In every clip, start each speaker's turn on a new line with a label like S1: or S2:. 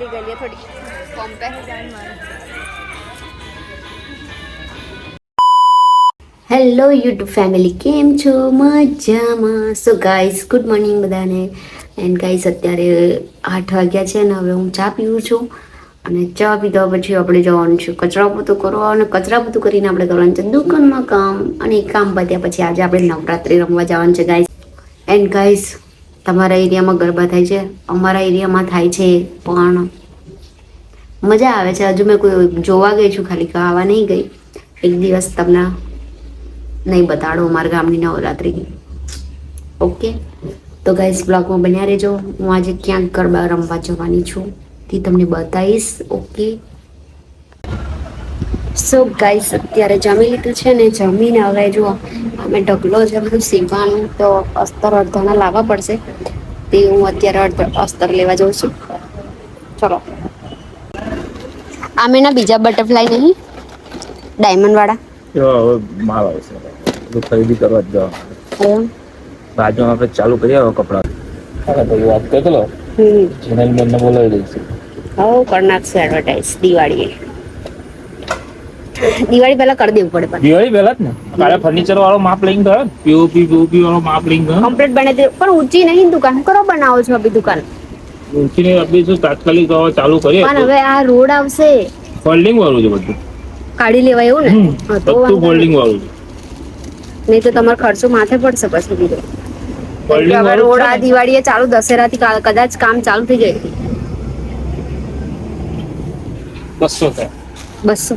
S1: ભૂલી ગયેલી થોડી કમ્પેરિઝન હેલો યુટ્યુબ ફેમિલી કેમ છો મજામાં સો ગાઈઝ ગુડ મોર્નિંગ બધાને એન્ડ ગાઈઝ અત્યારે આઠ વાગ્યા છે ને હવે હું ચા પીવું છું અને ચા પીધા પછી આપણે જવાનું છે કચરા પોતું કરવા અને કચરા પોતું કરીને આપણે કરવાનું છે દુકાનમાં કામ અને એ કામ પત્યા પછી આજે આપણે નવરાત્રિ રમવા જવાનું છે ગાઈઝ એન્ડ ગાઈઝ તમારા એરિયામાં ગરબા થાય છે, અમારા એરિયામાં થાય છે, પણ મજા આવે છે. હજુ મેં કોઈ જોવા ગઈ છું ખાલી ગાવા નહીં ગઈ. એક દિવસ તમને નહીં બતાડો અમારા ગામની નવરાત્રિની. ઓકે? તો ગાઈસ બ્લોગમાં બન્યા રહેજો. હું આજે ક્યાંક ગરબા રમવા જવાની છું, તે તમને બતાવીશ. ઓકે? સો ગાઈસ અત્યારે જમી લીધું છે ને જમીને હવે જુઓ અમે ઢગલો છે બધું સીવવાનું તો અસ્તર અડધાના લાવવા પડશે. તે હું અત્યારે અડધ અસ્તર લેવા જાઉં છું. ચલો. આમેના બીજા બટરફ્લાય નહીં? ડાયમંડ વાળા
S2: જો બધું ખરીદી કરવા જ જવાનું
S1: એમ?
S2: આપણે ચાલુ કરી હવે કપડા. વાત કરતો જેનલ બેનને બોલાવી દઈશું.
S1: હવ કરી નાખશે એડવર્ટાઈઝ દિવાળીએ. દિવાળી પહેલા કરી દેવું પડે પણ.
S2: દિવાળી પહેલા જ ને? કાલે ફર્નિચર વાળો માપ લઈને ગયો પીઓપી પીઓપી વાળો માપ લઈને ગયો.
S1: કમ્પ્લીટ બને તે પણ ઊંચી નહીં દુકાન. કરો બનાવો છો અભી દુકાન?
S2: ઊંચી નહીં અભી શું તાત્કાલિક ચાલુ કરીએ.
S1: પણ હવે આ રોડ આવશે.
S2: ફોલ્ડિંગ વાળું છે બધું.
S1: કાઢી લેવાય એવું ને? તો
S2: ફોલ્ડિંગ વાળું છે.
S1: નહીં. તો તમારો ખર્ચો માથે પડશે પછી બીજો રોડ આ દિવાળીએ ચાલુ દશેરાથી કદાચ કામ ચાલુ થઈ જાય.
S2: બસો
S1: બસો.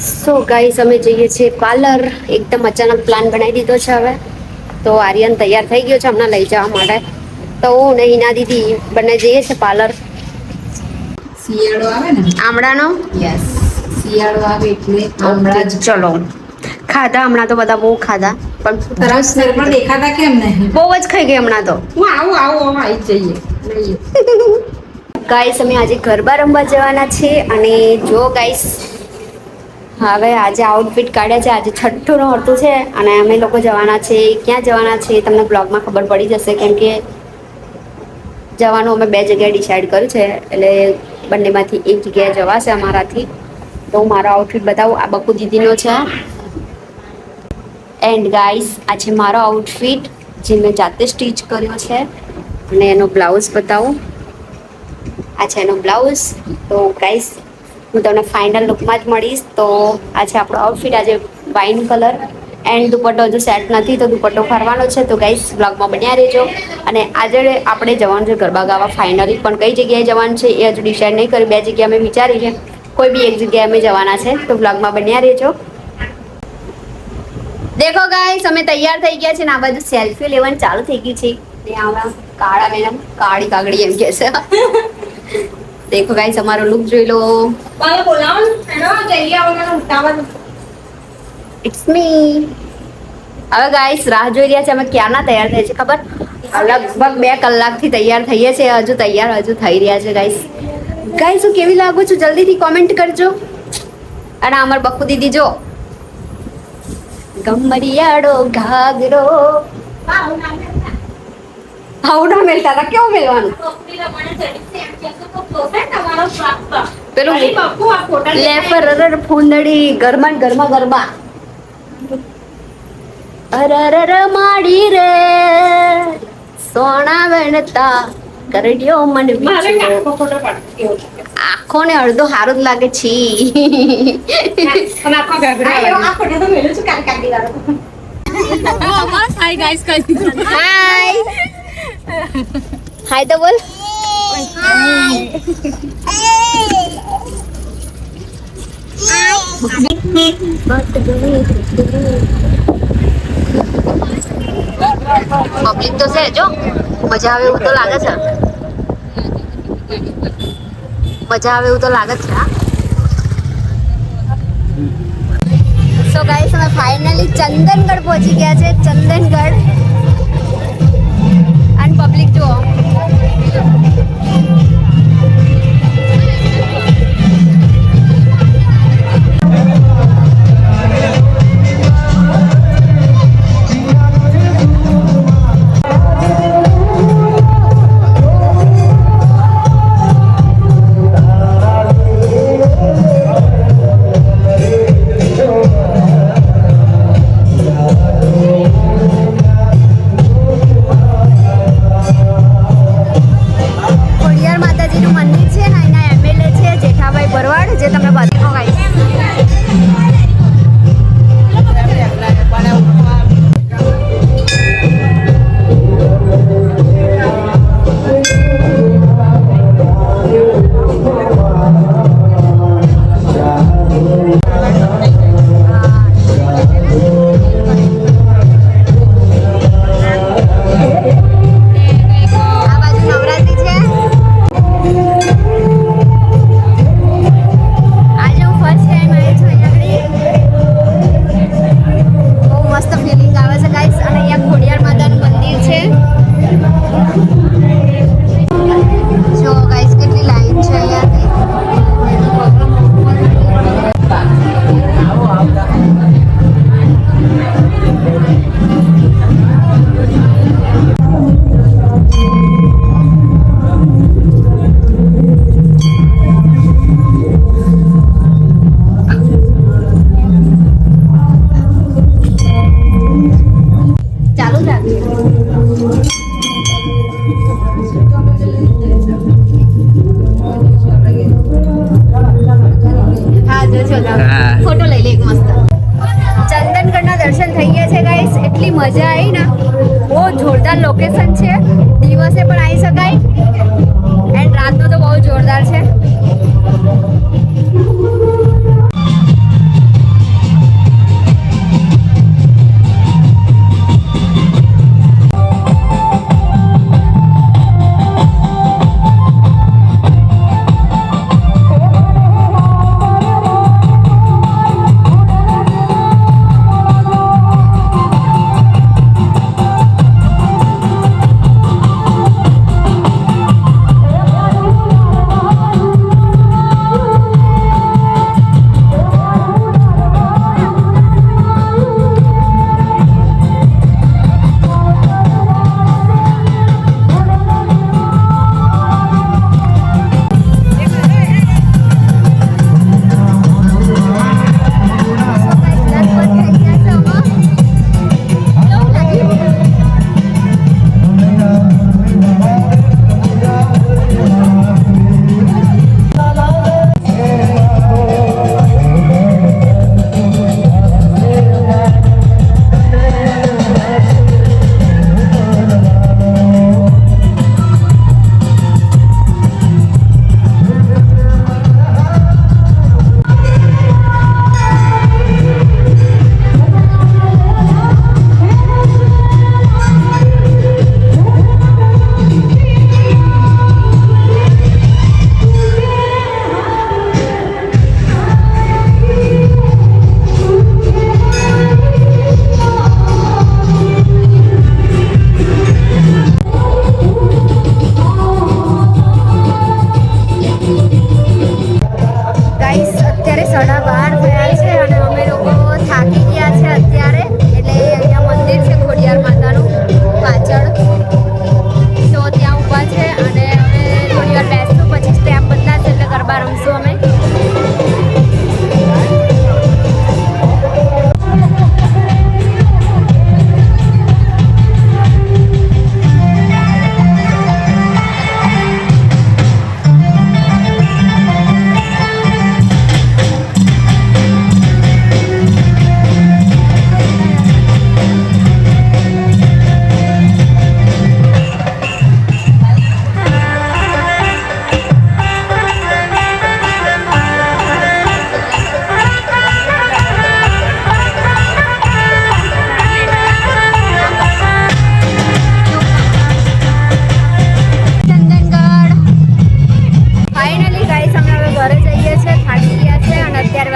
S1: સો ગાઈસ અમે જઈએ છીએ પાર્લર. એકદમ અચાનક પ્લાન બનાવી દીધો છે હવે. તો આર્યન તૈયાર થઈ ગયો છે હમણાં લઈ જવા માટે. તો હું ને હિના દીદી બંને જઈએ છીએ પાર્લર.
S3: શિયાળો આવે ને?
S1: આમળાનો?
S3: યસ શિયાળો આવે એટલે આમળા જ
S1: ચલો. ખાધા હમણાં તો બધા બહુ ખાધા. પણ
S3: દેખાતા કેમ નહીં
S1: બહુ જ ખાઈ ગઈ હમણાં તો
S3: હું આવું આવું આવું આવી જઈએ
S1: ગાઈસ અમે આજે ગરબા રમવા જવાના છે અને જો ગાઈસ હવે આજે આઉટફિટ કાઢ્યા છે આજે છઠ્ઠું નોરતું છે અને અમે લોકો જવાના છે ક્યાં જવાના છે તમને બ્લોગમાં ખબર પડી જશે કેમ કે જવાનું અમે બે જગ્યાએ ડિસાઈડ કર્યું છે એટલે બંનેમાંથી એક જગ્યાએ જવાશે અમારાથી તો હું મારો આઉટફિટ બતાવું આ બકુ દીદીનો છે એન્ડ ગાઈસ આજે મારો આઉટફિટ જે મેં જાતે સ્ટીચ કર્યો છે અને એનો બ્લાઉઝ બતાવું. આ એનો બ્લાઉઝ તો ગાઈસ હું તમને ફાઇનલ લુકમાં જ મળીશ. તો આજે આપણો આઉટફિટ આજે વાઇન કલર એન્ડ દુપટ્ટો હજુ સેટ નથી, તો દુપટ્ટો ફરવાનો છે. તો ગાઈસ બ્લોગમાં બન્યા રહેજો. અને આજે આપણે જવાનું છે ગરબા ગાવા. ફાઇનલી પણ કઈ જગ્યાએ જવાનું છે એ હજુ ડિસાઇડ નહીં કરી બે જગ્યાએ અમે વિચારી છે. કોઈ બી એક જગ્યાએ અમે જવાના છે. તો બ્લોગમાં બન્યા રહેજો. દેખો ગાઈસ અમે તૈયાર થઈ ગયા છે ને આ બધું સેલ્ફી લેવાનું ચાલુ થઈ ગયું છે. ને આવા કાળા મેડમ કાળી કાગડી એમ કે છે. દેખો ગાઈસ અમારો લુક જોઈ લો. ઇટ્સ મી હવે ગાઈસ રાહ જોઈ રહ્યા છે અમે ક્યારના તૈયાર થયા છે ખબર? લગભગ બે કલાકથી તૈયાર થઈએ છીએ હજુ તૈયાર હજુ થઈ રહ્યા છે ગાઈસ ગાઈસ હું કેવી લાગુ છું? જલ્દીથી કોમેન્ટ કરજો. અને અમાર બક્કુ દીદી જો. ગમરિયાડો ઘાગરો હાઉડા મેલતા હતા કેવું મેલવાનું? પેલું લેફર અરર ફૂંદડી ગરમા ગરમા ગરમા. અરર માડી રે સોના વેણતા. કરડ્યો મન
S3: મારે
S1: વિચો
S3: આખો ફોટો પાડ્યો
S1: આખો ને અડધો હારું જ લાગે છી
S3: અને આખો ઘાઘરા આ ફોટો તો મેલું છું કાલ કાઢી વાળો હાય ગાઈસ કઈ દીધું
S1: હાય હાય તો બોલ પબ્લિક તો છે, જો. મજા આવે એવું તો લાગે છે. મજા આવે એવું તો લાગે છે, હા. સો ગાઈસ ફાઇનલી ચંદનગઢ પહોંચી ગયા છે, ચંદનગઢ. અને પબ્લિક જુઓ.
S4: હા.
S1: ફોટો લઈ લે એક મસ્ત. ચંદનગઢના દર્શન થઈ ગયા છે ગાઈસ એટલી મજા આવી ને. બહુ જોરદાર લોકેશન છે. દિવસે પણ આવી શકાય. એન્ડ રાતનો તો બહુ જોરદાર છે.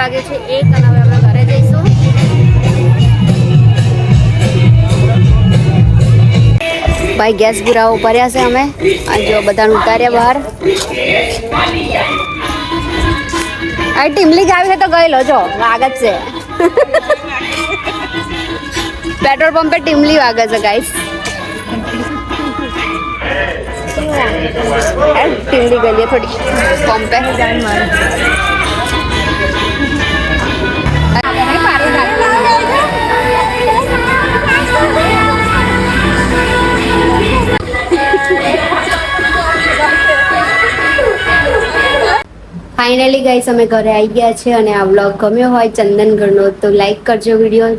S1: વાગે છે, એક અને હવે અમે ઘરે જઈશું. ભાઈ, ગેસ પુરાવો ઉપાડ્યા છે અમે. અને જો બધાને ઉતાર્યા બહાર. આ ટીમલી ગાવી છે તો ગઈ લો, જો, વાગે છે. પેટ્રોલ પંપે ટીમલી વાગે છે ગાઈસ ટીમલી ગઈ થોડી. પંપે. ફાઇનલી ગાઈસ અમે ઘરે આવી ગયા છે અને આ વ્લોગ ગમ્યો હોય ચંદનગઢનો તો લાઈક કરજો વીડિયો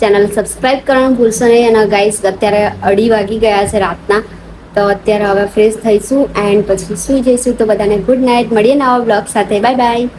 S1: ચેનલ સબસ્ક્રાઈબ કરવાનું ભૂલશો નહીં અને ગાઈસ અત્યારે અઢી વાગી ગયા છે રાતના. તો અત્યારે હવે ફ્રેશ થઈશું એન્ડ પછી સુઈ જઈશું. તો બધાને ગુડ નાઇટ મળીએ નવા બ્લોગ સાથે. Bye bye